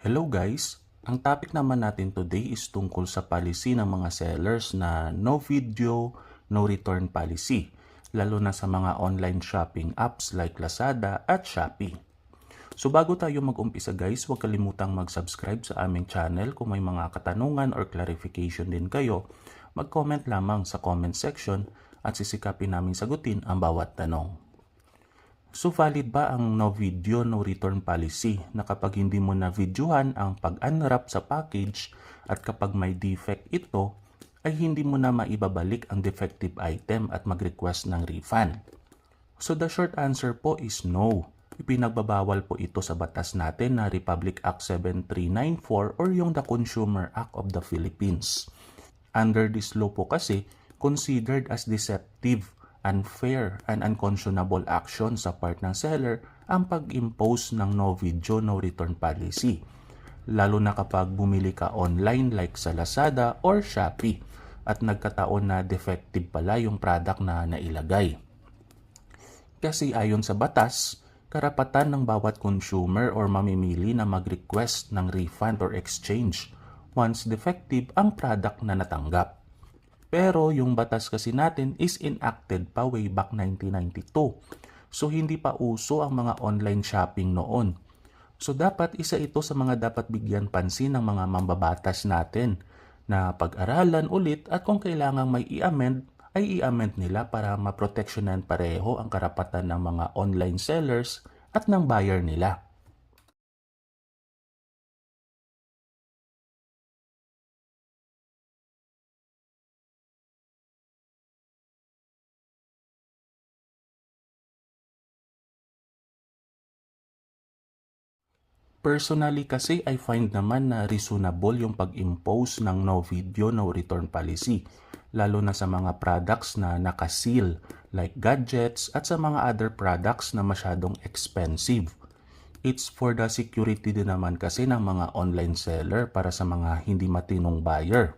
Hello guys! Ang topic naman natin today is tungkol sa policy ng mga sellers na no video, no return policy, lalo na sa mga online shopping apps like Lazada at Shopee. So bago tayo mag-umpisa guys, huwag kalimutang mag-subscribe sa aming channel kung may mga katanungan or clarification din kayo, mag-comment lamang sa comment section at sisikapin namin sagutin ang bawat tanong. So valid ba ang no video no return policy na kapag hindi mo na videohan ang pag-unwrap sa package at kapag may defect ito ay hindi mo na maibabalik ang defective item at mag-request ng refund? So the short answer po is no. Ipinagbabawal po ito sa batas natin na Republic Act 7394 or yung the Consumer Act of the Philippines. Under this law po kasi, considered as deceptive unfair and unconscionable action sa part ng seller ang pag-impose ng no video, no return policy. Lalo na kapag bumili ka online like sa Lazada or Shopee at nagkataon na defective pala yung product na nailagay. Kasi ayon sa batas, karapatan ng bawat consumer or mamimili na mag-request ng refund or exchange once defective ang product na natanggap. Pero yung batas kasi natin is enacted pa way back 1992. So hindi pa uso ang mga online shopping noon. So dapat isa ito sa mga dapat bigyan pansin ng mga mambabatas natin na pag-aralan ulit at kung kailangang may i-amend ay i-amend nila para maproteksyonan pareho ang karapatan ng mga online sellers at ng buyer nila. Personally kasi I find naman na reasonable yung pag-impose ng no video, no return policy. Lalo na sa mga products na nakaseal like gadgets at sa mga other products na masyadong expensive. It's for the security din naman kasi ng mga online seller para sa mga hindi matinong buyer.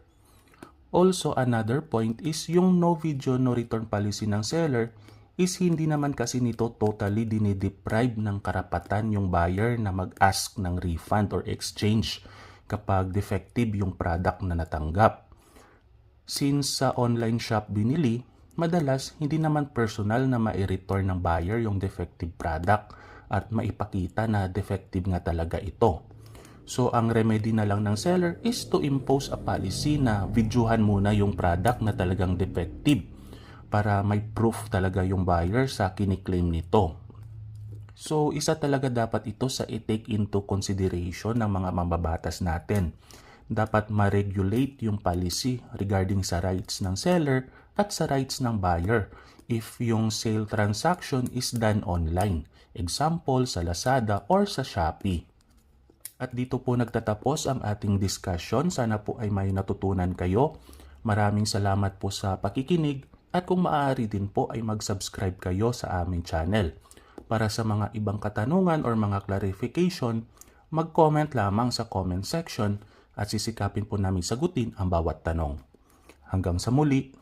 Also, another point is yung no video, no return policy ng seller is hindi naman kasi nito totally dinideprive ng karapatan yung buyer na mag-ask ng refund or exchange kapag defective yung product na natanggap. Since sa online shop binili, madalas hindi naman personal na mai-return ng buyer yung defective product at maipakita na defective nga talaga ito. So ang remedy na lang ng seller is to impose a policy na videohan muna yung product na talagang defective para may proof talaga yung buyer sa kiniklaim nito. So, isa talaga dapat ito sa i-take into consideration ng mga mambabatas natin. Dapat ma-regulate yung policy regarding sa rights ng seller at sa rights ng buyer if yung sale transaction is done online. Example, sa Lazada or sa Shopee. At dito po nagtatapos ang ating discussion. Sana po ay may natutunan kayo. Maraming salamat po sa pakikinig at kung maaari din po ay mag-subscribe kayo sa aming channel. Para sa mga ibang katanungan or mga clarification, mag-comment lamang sa comment section at sisikapin po namin sagutin ang bawat tanong. Hanggang sa muli!